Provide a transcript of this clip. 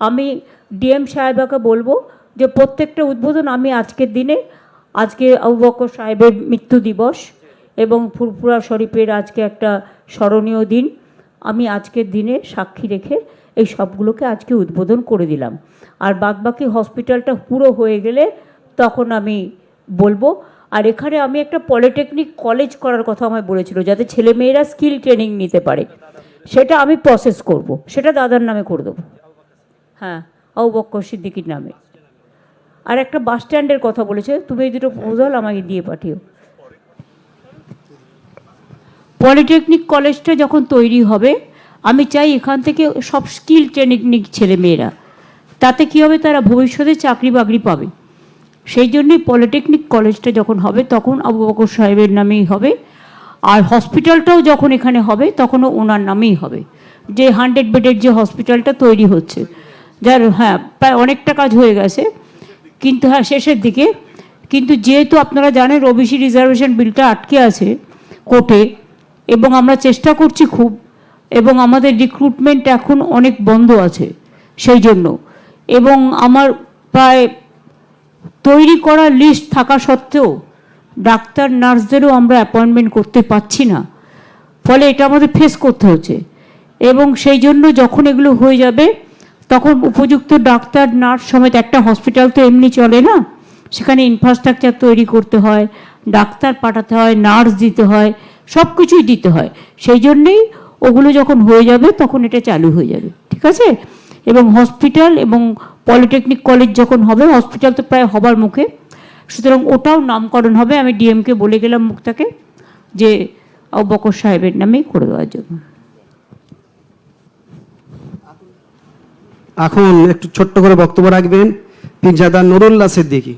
আমি ডিএম সাহেবাকে বলব যে প্রত্যেকটা উদ্বোধন আমি আজকের দিনে, আজকে আবু সাহেবের মৃত্যু দিবস এবং ফুরফুরা শরীফের আজকে একটা স্মরণীয় দিন। আমি আজকের দিনে সাক্ষী রেখে এই সবগুলোকে আজকে উদ্বোধন করে দিলাম। আর বাদবাকি হসপিটালটা পুরো হয়ে গেলে তখন আমি বলব, আর এখানে আমি একটা পলিটেকনিক কলেজ করার কথা আমায় বলেছিল, যাতে ছেলেমেয়েরা স্কিল ট্রেনিং নিতে পারে। সেটা আমি প্রসেস করব, সেটা দাদার নামে করে দেবো। হ্যাঁ আবু বক্কর সিদ্দিকির নামে। আর একটা বাস স্ট্যান্ডের কথা বলেছে, তুমি এই দুটো প্রপোজাল আমাকে দিয়ে পাঠিও। পলিটেকনিক কলেজটা যখন তৈরি হবে, আমি চাই এখান থেকে সব স্কিল ট্রেনিং নিক ছেলে মেয়েরা, তাতে কী হবে তারা ভবিষ্যতে চাকরি বাকরি পাবে। সেই জন্যই পলিটেকনিক কলেজটা যখন হবে, তখন আবু বকর সাহেবের নামেই হবে। আর হসপিটালটাও যখন এখানে হবে, তখনও ওনার নামেই হবে। যে হান্ড্রেড বেডের যে হসপিটালটা তৈরি হচ্ছে যার হ্যাঁ প্রায় অনেকটা কাজ হয়ে গেছে। কিন্তু হ্যাঁ শেষের দিকে। কিন্তু যেহেতু আপনারা জানেন ওবিসি রিজার্ভেশন বিলটা আটকে আছে কোর্টে, এবং আমরা চেষ্টা করছি খুব, এবং আমাদের রিক্রুটমেন্ট এখন অনেক বন্ধ আছে সেই জন্য। এবং আমার প্রায় তৈরি করা লিস্ট থাকা সত্ত্বেও ডাক্তার, নার্সদেরও আমরা অ্যাপয়েন্টমেন্ট করতে পারছি না। ফলে এটা আমাদের ফেস করতে হচ্ছে। এবং সেই জন্য যখন এগুলো হয়ে যাবে তখন উপযুক্ত ডাক্তার, নার্স সমেত একটা হসপিটাল তো এমনি চলে না? সেখানে ইনফ্রাস্ট্রাকচার তৈরি করতে হয়, ডাক্তার পাঠাতে হয়, নার্স দিতে হয় সব কিছুই দিতে হয়। সেই জন্যেই ওগুলো যখন হয়ে যাবে, তখন এটা চালু হয়ে যাবে। ঠিক আছে? এবং হসপিটাল এবং পলিটেকনিক কলেজ যখন হবে হসপিটাল তো প্রায় হবার মুখে। সুতরাং ওটাও নামকরণ হবে। আমি ডিএমকে বলে গেলাম মুক্তাকে, যে বকর সাহেবের নামেই করে দেওয়ার জন্য। এখন একটু ছোট্ট করে বক্তব্য রাখবেন পীরজাদা নুরুল্লাহ সিদ্দিকী।